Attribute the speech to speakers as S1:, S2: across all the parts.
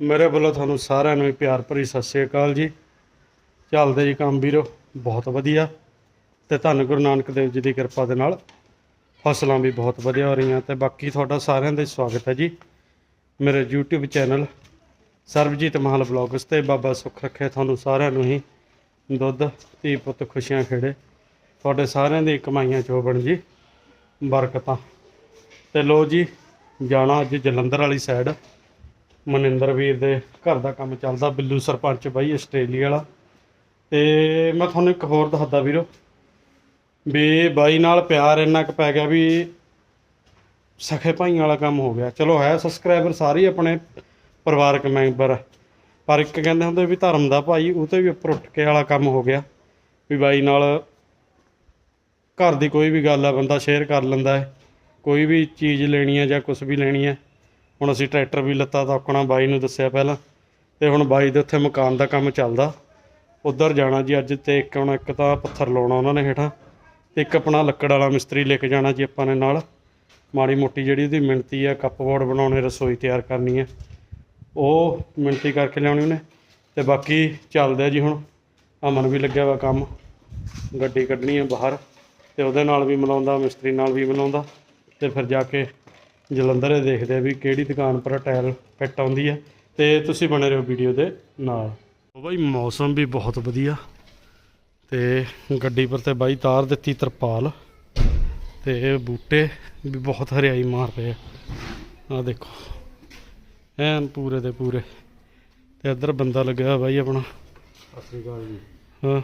S1: ਮੇਰੇ ਵੱਲੋਂ ਤੁਹਾਨੂੰ ਸਾਰਿਆਂ ਨੂੰ ਹੀ ਪਿਆਰ ਭਰੀ ਸਤਿ ਸ੍ਰੀ ਅਕਾਲ ਜੀ। ਚੱਲਦੇ ਜੀ ਕੰਮ ਵੀਰੋ, ਬਹੁਤ ਵਧੀਆ। ਤੇ ਧੰਨ ਗੁਰੂ ਨਾਨਕ ਦੇਵ ਜੀ ਦੀ ਕਿਰਪਾ ਦੇ ਨਾਲ ਫਸਲਾਂ ਵੀ ਬਹੁਤ ਵਧੀਆ ਹੋ ਰਹੀਆਂ ਤੇ ਬਾਕੀ ਤੁਹਾਡਾ ਸਾਰਿਆਂ ਦਾ ਸਵਾਗਤ ਹੈ ਜੀ। ਮੇਰੇ YouTube channel Sarabjit Mahal blogs ਤੇ ਬਾਬਾ ਸੁੱਖ ਰੱਖੇ ਤੁਹਾਨੂੰ ਸਾਰਿਆਂ ਨੂੰ ਹੀ ਦੁੱਧ, ਧੀ ਪੁੱਤ ਖੁਸ਼ੀਆਂ ਖੇੜੇ। ਤੁਹਾਡੇ ਸਾਰਿਆਂ ਦੀ ਕਮਾਈਆਂ ਚੋਬਣ ਜੀ, ਬਰਕਤਾਂ। ਤੇ ਲੋ ਜੀ, ਜਾਣਾ ਅੱਜ ਜਲੰਧਰ ਵਾਲੀ ਸਾਈਡ ਮਨਿੰਦਰ ਵੀਰ ਦੇ ਘਰ ਦਾ ਕੰਮ ਚੱਲਦਾ, ਬਿੱਲੂ ਸਰਪੰਚ ਬਾਈ, ਆਸਟ੍ਰੇਲੀਆ ਵਾਲਾ। ਤੇ ਮੈਂ ਤੁਹਾਨੂੰ ਇੱਕ ਹੋਰ ਦੱਸਦਾ ਵੀਰੋ, ਵੀ ਬਾਈ ਨਾਲ ਪਿਆਰ ਇੰਨਾ ਕੁ ਪੈ ਗਿਆ ਵੀ ਸਖੇ ਭਾਈਆਂ ਵਾਲਾ ਕੰਮ ਹੋ ਗਿਆ। ਚਲੋ ਹੈ ਸਬਸਕ੍ਰਾਈਬਰ ਸਾਰੇ ਆਪਣੇ ਪਰਿਵਾਰਕ ਮੈਂਬਰ, ਪਰ ਇੱਕ ਕਹਿੰਦੇ ਹੁੰਦੇ ਵੀ ਧਰਮ ਦਾ ਭਾਈ, ਉਹ ਤੇ ਵੀ ਉੱਪਰ ਉੱਠ ਕੇ ਵਾਲਾ ਕੰਮ ਹੋ ਗਿਆ, ਵੀ ਬਾਈ ਨਾਲ ਘਰ ਦੀ ਕੋਈ ਵੀ ਗੱਲ ਆ, ਬੰਦਾ ਸ਼ੇਅਰ ਕਰ ਲੈਂਦਾ ਹੈ, ਕੋਈ ਵੀ ਚੀਜ਼ ਲੈਣੀ ਹੈ ਜਾਂ ਕੁਝ ਵੀ ਲੈਣੀ ਹੈ ਹੁਣ ਅਸੀਂ ਟਰੈਕਟਰ ਵੀ ਲੱਤਾ ਤਾਂ ਆਪਣਾ ਬਾਈ ਨੂੰ ਦੱਸਿਆ ਪਹਿਲਾਂ, ਤੇ ਹੁਣ ਬਾਈ ਦੇ ਉੱਥੇ ਮਕਾਨ ਦਾ ਕੰਮ ਚੱਲਦਾ। ਉੱਧਰ ਜਾਣਾ ਜੀ ਅੱਜ ਤੇ ਇੱਕ ਹੁਣ ਇੱਕ ਤਾਂ ਪੱਥਰ ਲਾਉਣਾ ਉਹਨਾਂ ਨੇ ਹੇਠਾਂ ਤੇ ਇੱਕ ਆਪਣਾ ਲੱਕੜ ਵਾਲਾ ਮਿਸਤਰੀ ਲੈ ਕੇ ਜਾਣਾ ਜੀ ਆਪਾਂ ਨੇ ਨਾਲ। ਮਾੜੀ ਮੋਟੀ ਜਿਹੜੀ ਉਹਦੀ ਮਿਣਤੀ ਆ, ਕੱਪ ਕੱਪਬੋਰਡ ਬਣਾਉਣੇ, ਰਸੋਈ ਤਿਆਰ ਕਰਨੀ ਹੈ ਉਹ ਮਿਣਤੀ ਕਰਕੇ ਲਿਆਉਣੀ ਉਹਨੇ, ਤੇ ਬਾਕੀ ਚੱਲਦੇ ਆ ਜੀ ਹੁਣ। ਅਮਨ ਵੀ ਲੱਗਿਆ ਵਾ ਕੰਮ, ਗੱਡੀ ਕੱਢਣੀ ਹੈ ਬਾਹਰ, ਤੇ ਉਹਦੇ ਨਾਲ ਵੀ ਮਿਲਾਉਂਦਾ, ਮਿਸਤਰੀ ਨਾਲ ਵੀ ਮਿਲਾਉਂਦਾ, ਤੇ ਫਿਰ ਜਾ ਕੇ ਜਲੰਧਰ ਦੇਖਦੇ ਆ ਵੀ ਕਿਹੜੀ ਦੁਕਾਨ ਪਰ ਟਾਇਲ ਫਿੱਟ ਆਉਂਦੀ ਹੈ ਤੇ ਤੁਸੀਂ ਬਣੇ ਰਹੋ ਵੀਡੀਓ ਦੇ ਨਾਲ। ਉਹ ਬਾਈ ਮੌਸਮ ਵੀ ਬਹੁਤ ਵਧੀਆ ਤੇ ਗੱਡੀ ਪਰ ਤੇ ਬਾਈ ਤਾਰ ਦਿੱਤੀ ਤਰਪਾਲ ਤੇ ਬੂਟੇ ਵੀ ਬਹੁਤ ਹਰਿਆਈ ਮਾਰ ਰਹੇ ਆ। ਆ ਦੇਖੋ ਐਨ ਪੂਰੇ ਦੇ ਪੂਰੇ। ਤੇ ਇੱਧਰ ਬੰਦਾ ਲੱਗਿਆ ਹੋਇਆ ਬਾਈ ਆਪਣਾ।
S2: ਸਤਿ ਅਕਾਲ ਜੀ।
S1: ਹਾਂ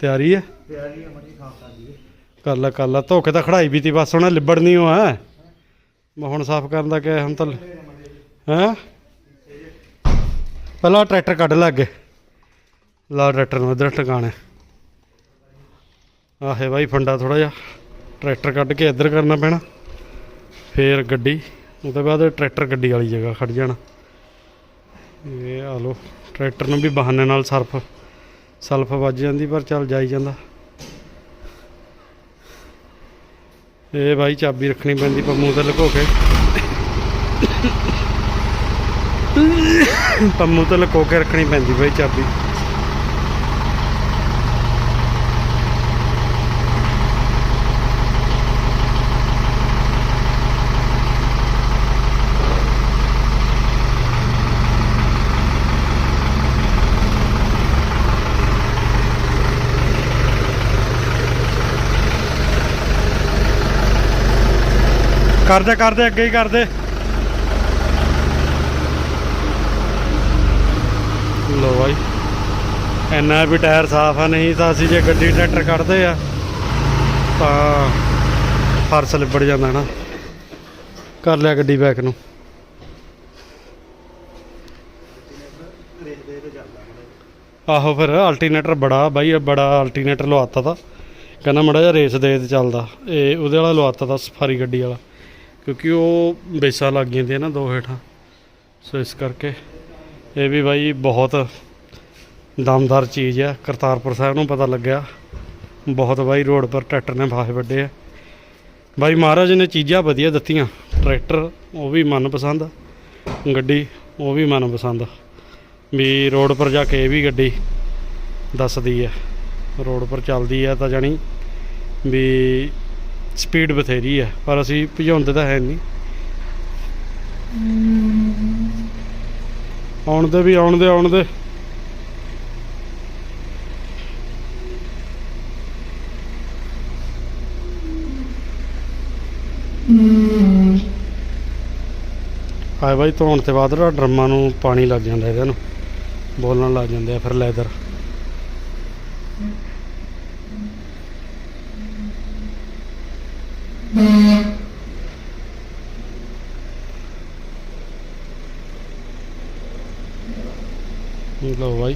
S1: ਤਿਆਰੀ ਹੈ
S2: ਪਿਆਰੀ ਅਮਰੀ ਖਾਂ ਦੀ
S1: ਕਰ ਲਾ ਕਰ ਲਾ ਧੋ ਕੇ ਤਾਂ ਖੜਾਈ ਵੀ ਤੀ ਬਸ ਹੁਣ ਲਿਬੜਨੀ ਹੋ ਹੈ ਮੈਂ ਹੁਣ ਸਾਫ਼ ਕਰਨ ਦਾ ਕਿਹਾ ਹੁਣ ਤਾਂ ਹੈ? ਪਹਿਲਾਂ ਟਰੈਕਟਰ ਕੱਢ ਲਾ ਅੱਗੇ। ਲਾ ਟਰੈਕਟਰ ਨੂੰ ਇਧਰ ਟਿਕਾਣੇ। ਆਹੇ ਬਾਈ, ਫੰਡਾ ਥੋੜਾ ਜਿਹਾ। ਟਰੈਕਟਰ ਕੱਢ ਕੇ ਇੱਧਰ ਕਰਨਾ ਪੈਣਾ। ਫੇਰ ਗੱਡੀ। ਉਹਦੇ ਬਾਅਦ ਟਰੈਕਟਰ ਗੱਡੀ ਵਾਲੀ ਜਗ੍ਹਾ ਖੜ ਜਾਣਾ। ਇਹ ਆ ਲੋ ਟਰੈਕਟਰ ਨੂੰ ਵੀ ਬਹਾਨੇ ਨਾਲ ਸਰਫ ਸਲਫ ਵੱਜ ਜਾਂਦੀ, ਪਰ ਚੱਲ ਜਾਈ ਜਾਂਦਾ। ਇਹ ਭਾਈ ਚਾਬੀ ਰੱਖਣੀ ਪੈਂਦੀ ਪੰਮੂ ਤੇ ਲੁਕੋ ਕੇ। ਪੰਮੂ ਤੇ ਲੁਕੋ ਕੇ ਰੱਖਣੀ ਪੈਂਦੀ ਭਾਈ ਚਾਬੀ। ਕਰਦੇ ਕਰਦੇ, ਅੱਗੇ ਹੀ ਕਰਦੇ। ਲੋ ਭਾਈ ਇੰਨਾ ਵੀ ਟਾਇਰ ਸਾਫ਼ ਆ, ਨਹੀਂ ਤਾਂ ਅਸੀਂ ਜੇ ਗੱਡੀ ਟਰੈਕਟਰ ਕੱਢਦੇ ਆ, ਤਾਂ ਫਰਸ਼ ਲਿਬੜ ਜਾਂਦਾ ਨਾ। ਕਰ ਲਿਆ ਗੱਡੀ ਬੈਕ ਨੂੰ। ਆਹੋ ਫਿਰ ਅਲਟਰਨੇਟਰ ਬੜਾ ਬਾਈ ਬੜਾ ਅਲਟਰਨੇਟਰ ਲਵਾਤਾ ਤਾ। ਕਹਿੰਦਾ ਮੜਾ ਜਿਹਾ ਰੇਸ ਦੇ ਤੇ ਚੱਲਦਾ। ਇਹ ਉਹਦੇ ਵਾਲਾ ਲਵਾਤਾ ਤਾ, ਸਫਾਰੀ ਗੱਡੀ ਵਾਲਾ। ਕਿਉਂਕਿ ਉਹ ਬੇਸਾਂ ਲੱਗ ਜਾਂਦੀਆਂ ਨਾ ਦੋ ਹੇਠਾਂ। ਸੋ ਇਸ ਕਰਕੇ ਇਹ ਵੀ ਬਾਈ ਬਹੁਤ ਦਮਦਾਰ ਚੀਜ਼ ਆ। ਕਰਤਾਰਪੁਰ ਸਾਹਿਬ ਨੂੰ ਪਤਾ ਲੱਗਿਆ। ਬਹੁਤ ਬਾਈ ਰੋਡ ਪਰ ਟਰੈਕਟਰ ਨੇ ਫਾਹੇ ਵੱਡੇ ਆ। ਬਾਈ ਮਹਾਰਾਜ ਨੇ ਚੀਜ਼ਾਂ ਵਧੀਆ ਦਿੱਤੀਆਂ। ਟਰੈਕਟਰ ਉਹ ਵੀ ਮਨਪਸੰਦ, ਗੱਡੀ ਉਹ ਵੀ ਮਨਪਸੰਦ। ਵੀ ਰੋਡ ਪਰ ਜਾ ਕੇ ਇਹ ਵੀ ਗੱਡੀ ਦੱਸਦੀ ਹੈ ਰੋਡ ਪਰ ਚੱਲਦੀ ਹੈ ਤਾਂ ਜਾਣੀ ਵੀ ਸਪੀਡ ਬਥੇਰੀ ਹੈ ਪਰ ਅਸੀਂ ਭਜਾਉਂਦੇ ਤਾਂ ਹੈ ਨਹੀਂ। ਆਉਣ ਦੇ ਵੀ ਆਉਣ ਦੇ ਆਉਣ ਦੇ ਹਾਏ ਬਾਈ, ਧੋਣ ਤੇ ਬਾਅਦ ਨਾ ਡਰਮਾਂ ਨੂੰ ਪਾਣੀ ਲੱਗ ਜਾਂਦਾ ਇਹਦੇ ਨੂੰ, ਬੋਲਣ ਲੱਗ ਜਾਂਦੇ ਆ ਫਿਰ ਲੈਦਰ। ਲੋ ਬਾਈ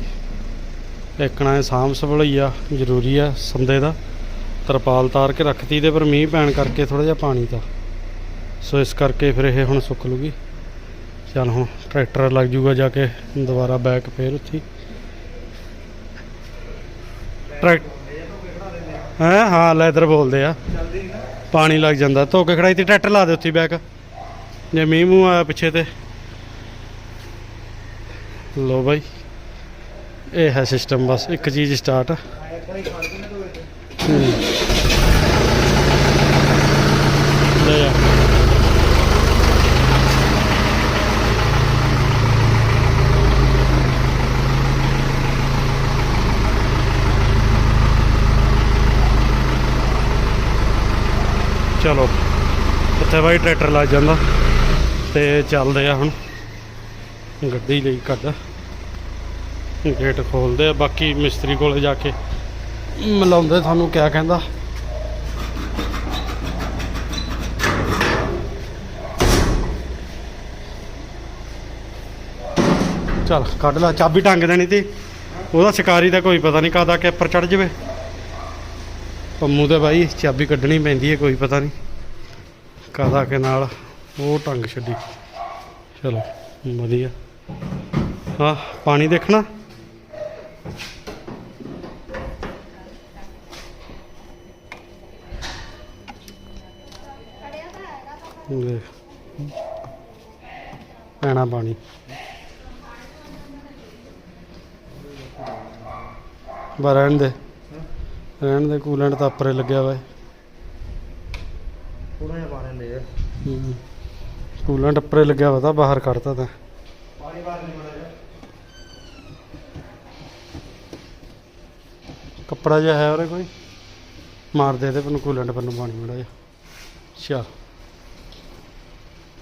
S1: ਦੇਖਣਾ ਹੈ ਸਾਂਭ ਸੰਭਲਈ ਆ, ਜ਼ਰੂਰੀ ਆ ਸੰਦੇ ਦਾ। ਤਰਪਾਲ ਤਾਰ ਕੇ ਰੱਖਤੀ ਤੇ ਪਰ ਮੀਂਹ ਪੈਣ ਕਰਕੇ ਥੋੜਾ ਜਿਹਾ ਪਾਣੀ ਤਾਂ। ਸੋ ਇਸ ਕਰਕੇ ਫਿਰ ਇਹ ਹੁਣ ਸੁੱਕ ਲੂਗੀ। ਚੱਲ ਹੁਣ ਟਰੈਕਟਰ ਲੱਗ ਜੂਗਾ ਜਾ ਕੇ, ਦੁਬਾਰਾ ਬੈਕ ਫੇਰ ਉੱਥੇ ਟਰੈਕ ਹੈ? ਹਾਂ ਲੈਦਰ ਬੋਲਦੇ ਆ। ਪਾਣੀ ਲੱਗ ਜਾਂਦਾ। ਧੋ ਕੇ ਖੜਾਈ ਤੇ ਟਰੈਕਟਰ ਲਾ ਦੇ ਉੱਥੇ ਬੈਕ। ਜੇ ਮੀਂਹ ਮੂੰਹ ਆਇਆ ਪਿੱਛੇ ਤੇ। ਲੋ ਬਾਈ। ਇਹ ਹੈ ਸਿਸਟਮ ਬਸ। ਇੱਕ ਚੀਜ਼ ਸਟਾਰਟ ਲੈ ਜਾ ਚਲੋ ਉੱਥੇ ਬਾਈ ਟਰੈਕਟਰ ਲੱਗ ਜਾਂਦਾ ਤੇ ਚੱਲਦੇ ਆ ਹੁਣ। ਗੱਡੀ ਲਈ ਕੱਢ। ਗੇਟ ਖੋਲਦੇ ਆ, ਬਾਕੀ ਮਿਸਤਰੀ ਕੋਲੇ ਜਾ ਕੇ ਮਿਲਾਉਂਦੇ ਤੁਹਾਨੂੰ ਕਿਆ ਕਹਿੰਦਾ। ਚਲ ਕੱਢ ਲੈ, ਚਾਬੀ ਟੰਗ ਦੇਣੀ ਤੇ। ਉਹਦਾ ਸ਼ਿਕਾਰੀ ਦਾ ਕੋਈ ਪਤਾ ਨਹੀਂ ਕਾਦਾ ਕਿ ਉੱਪਰ ਚੜ ਜਾਵੇ। ਪੰਮੂ ਤੇ ਬਾਈ, ਚਾਬੀ ਕੱਢਣੀ ਪੈਂਦੀ ਹੈ, ਕੋਈ ਪਤਾ ਨਹੀਂ ਕਾਦਾ ਕੇ ਨਾਲ ਉਹ ਟੰਗ ਛੱਡੀ। ਚਲੋ, ਵਧੀਆ। ਹਾਂ ਪਾਣੀ ਦੇਖਣਾ? ਦੇਖ। ਪੈਣਾ ਪਾਣੀ। ਬਾ ਰਹਿਣ ਦੇ। ਰਹਿਣ ਦੇ, ਕੂਲੈਂਟ ਤਾਂ ਉੱਪਰੇ ਲੱਗਿਆ ਵਾ
S2: ਥੋੜਾ ਜਿਹਾ ਪਾਣੀ ਲੈ
S1: ਕੂਲੈਂਟ ਲੱਗਿਆ ਵਾ ਤਾਂ ਬਾਹਰ ਕੱਢਤਾ ਤਾਂ।
S2: ਪਾਣੀ ਬਾਹਰ ਨਹੀਂ ਮੜਾ
S1: ਕੱਪੜਾ ਜਿਹਾ ਹੈ ਉਹਰੇ ਕੋਈ? ਮਾਰ ਦੇ ਦੇ ਪਰ ਕੂਲੈਂਟ ਪਰ ਨੂੰ ਪਾਣੀ ਮੜਾ ਜਾ ਚਲ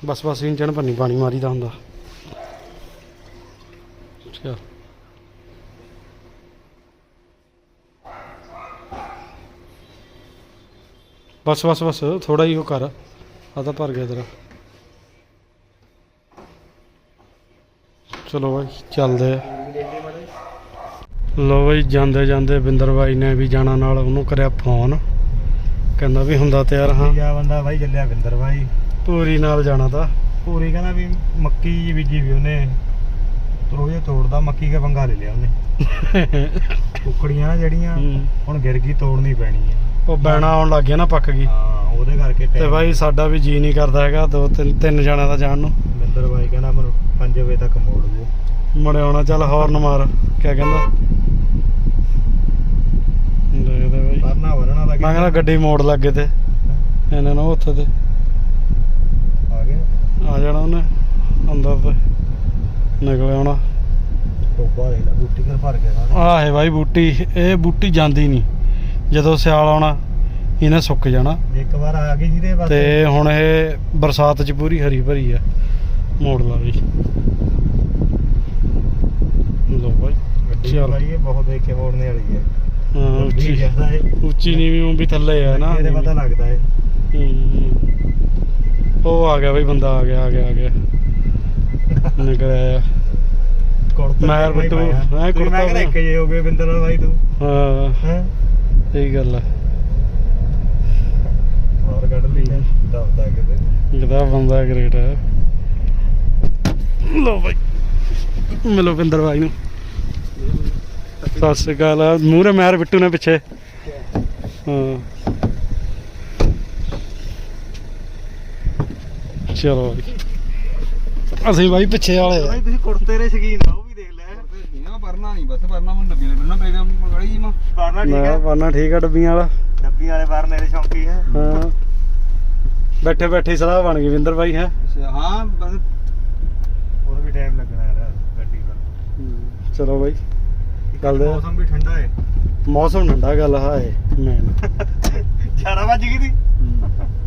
S1: ਬਸ ਬਸ ਇੰਜਣ ਪਰ ਨਹੀਂ ਪਾਣੀ ਮਾਰੀਦਾ ਹੁੰਦਾ। ਚਲ ਬਸ ਬਸ ਬਸ ਥੋੜਾ ਹੀ ਉਹ ਕਰ। ਆ ਤਾਂ ਭਰ ਗਿਆ ਤੇਰਾ। ਚਲੋ ਬਾਈ ਚੱਲਦੇ ਆ। ਲੋ ਬਈ ਜਾਂਦੇ ਜਾਂਦੇ ਬਿੰਦਰ ਬਾਈ ਨੇ ਵੀ ਜਾਣਾ ਨਾਲ ਉਹਨੂੰ ਕਰਿਆ ਫੋਨ। ਕਹਿੰਦਾ ਵੀ ਹੁੰਦਾ ਤਿਆਰ ਹਾਂ।
S2: ਜਾ ਬੰਦਾ ਬਾਈ ਚੱਲਿਆ ਵਿੰਦਰ ਬਾਈ।
S1: ਪੂਰੀ ਨਾਲ ਜਾਣਾ ਤਾਂ।
S2: ਪੂਰੀ ਕਹਿੰਦਾ ਵੀ ਮੱਕੀ ਜੀ ਬੀਜੀ ਵੀ ਉਹਨੇ। ਤਰੋje ਤੋੜਦਾ ਮੱਕੀ ਦਾ ਪੰਗਾ ਲੈ ਲਿਆ ਉਹਨੇ। ਕੁੱਕੜੀਆਂ ਜਿਹੜੀਆਂ ਹੁਣ ਗਿਰ ਗਈ ਤੋੜਨੀ ਪੈਣੀ ਹੈ
S1: ਉਹ ਬੈਣਾ ਆਉਣ ਲੱਗ ਗਿਆ ਨਾ ਪੱਕ ਗਈ।
S2: ਹਾਂ। ਉਹਦੇ ਕਰਕੇ
S1: ਤੇ ਬਾਈ ਸਾਡਾ ਵੀ ਜੀ ਨਹੀਂ ਕਰਦਾ ਹੈਗਾ ਦੋ ਤਿੰਨ ਤਿੰਨ ਜਣਿਆਂ ਦਾ ਜਾਣ ਨੂੰ।
S2: ਵਿੰਦਰ ਬਾਈ ਕਹਿੰਦਾ ਮੈਨੂੰ 5 ਵਜੇ ਤੱਕ ਮੋੜ ਦਿਓ
S1: ਮੁੜੇ ਆਉਣਾ ਚੱਲ ਹੌਰਨ ਮਾਰ ਕਿਆ ਕਹਿੰਦਾ? ਦੇਖਦੇ ਬਾਈ।
S2: ਪਰਨਾ ਵਰਣਾ ਦਾ
S1: ਮੈਂ ਕਹਿੰਦਾ ਗੱਡੀ ਮੋੜ ਲੱਗੇ ਤੇ ਇਹਨਾਂ ਨੂੰ ਉੱਥੇ ਤੇ।
S2: ਆ ਗਿਆ।
S1: ਆ ਜਾਣਾ ਉਹਨੇ ਅੰਦਰ ਤੇ ਨਿਕਲ ਆਉਣਾ
S2: ਟੋਬਾ ਲੈ ਲਾ ਬੂਟੀ ਕਰ ਭਰ ਗਿਆ
S1: ਆਹ ਬਾਈ ਬੂਟੀ ਇਹ ਬੂਟੀ ਜਾਂਦੀ ਨਹੀਂ। ਜਦੋਂ ਸਿਆਲ ਆਉਣਾ ਇਹਨੇ ਸੁੱਕ ਜਾਣਾ।
S2: ਇੱਕ ਵਾਰ ਆ ਗਈ ਜਿਹਦੇ ਪਾਸੇ
S1: ਤੇ ਹੁਣ ਇਹ ਬਰਸਾਤ 'ਚ ਪੂਰੀ ਹਰੀ ਭਰੀ ਆ ਮੋੜ ਲਾ ਵੀ। ਲੋ ਬਾਈ
S2: ਗੱਡੀ
S1: ਚੱਲ।
S2: ਬਾਈ ਇਹ ਬਹੁਤ ਦੇਖ ਕੇ ਮੋੜਨੇ ਵਾਲੀ ਹੈ
S1: ਹਾਂ
S2: ਉੱਚੀ ਜ਼ਿਆਦਾ ਹੈ।
S1: ਉੱਚੀ ਨੀਵੀਂ ਉਹ ਵੀ ਥੱਲੇ ਆ ਨਾ।
S2: ਇਹਦੇ ਪਤਾ ਲੱਗਦਾ ਹੈ।
S1: ਹੂੰ। ਉਹ ਆ ਗਿਆ ਬਈ ਬੰਦਾ ਆ ਗਿਆ ਆ ਗਿਆ ਆ ਗਿਆ।
S2: ਕੁੜਤਾ
S1: ਮਹਿਰ
S2: ਪਜਾਮਾ ਹੀ
S1: ਬਿੱਟੂ। ਹੈਂ,
S2: ਤੁਸੀਂ
S1: ਕੁੜਤਾ
S2: ਮੈਂ ਕਹਿੰਦਾ ਇੱਕ ਜੇ ਹੋ ਗਏ ਬਿੰਦਰ ਨਾਲ ਬਾਈ ਤੂੰ।
S1: ਹਾਂ।
S2: ਹੈ?
S1: ਸਹੀ ਗੱਲ ਆ।
S2: ਹੋਰ ਕੱਢ ਲਈ ਹੈ ਦਬਦਾ ਕਿਤੇ।
S1: ਜਿਹਦਾ ਬੰਦਾ ਗ੍ਰੇਟ ਹੈ ਲੋ ਬਾਈ ਮਿਲੋ ਪਿੰਦਰ ਬਾਈ ਨੂੰ। ਸਤਿ ਸ਼੍ਰੀ ਅਕਾਲ। ਮੂਹਰੇ ਮਹਿਰ ਬਿੱਟੂ ਨੇ ਪਿੱਛੇ। ਹਾਂ। ਚਲੋ ਅਸੀਂ ਬਾਈ ਪਿੱਛੇ ਵਾਲੇ
S2: ਬਾਈ ਤੁਸੀਂ ਕੁੜਤੇ ਦੇ ਸ਼ਕੀਨ ਆ ਉਹ ਵੀ ਦੇਖ ਲੈ।
S3: ਨਾ ਪਰਨਾ ਨਹੀਂ ਬਸ ਪਰਨਾ ਮੈਨੂੰ ਡੱਬੀ ਬੰਨਣਾ ਪਏਗਾ ਮਗੜੀ ਜੀ ਮਾ।
S2: ਬਾਰਨਾ ਠੀਕ
S1: ਮੈਂ
S2: ਹੈ
S1: ਪਾਣਾ ਠੀਕ ਆ ਡੱਬੀਆਂ ਵਾਲਾ।
S2: ਡੱਬੀ ਵਾਲੇ ਬਾਰਨੇ ਦੇ ਸ਼ੌਂਕੀ ਹੈ।
S1: ਹਾਂ। ਬੈਠੇ ਬੈਠੇ ਸਲਾਹ ਬਣ ਗਈ ਵਿੰਦਰ ਬਾਈ ਹੈ?
S3: ਹਾਂ ਬਸ।
S2: ਹੋਰ ਵੀ ਟਾਈਮ ਲੱਗਣਾ ਯਾਰ ਗੱਡੀ ਦਾ।
S1: ਚਲੋ ਬਾਈ ਚੱਲਦੇ ਆ।
S2: ਮੌਸਮ ਵੀ ਠੰਡਾ ਹੈ
S1: ਮੌਸਮ ਠੰਡਾ ਗੱਲ ਹਾਏ ਮੈਨ
S2: 11 ਵਜ ਗਈ ਦੀ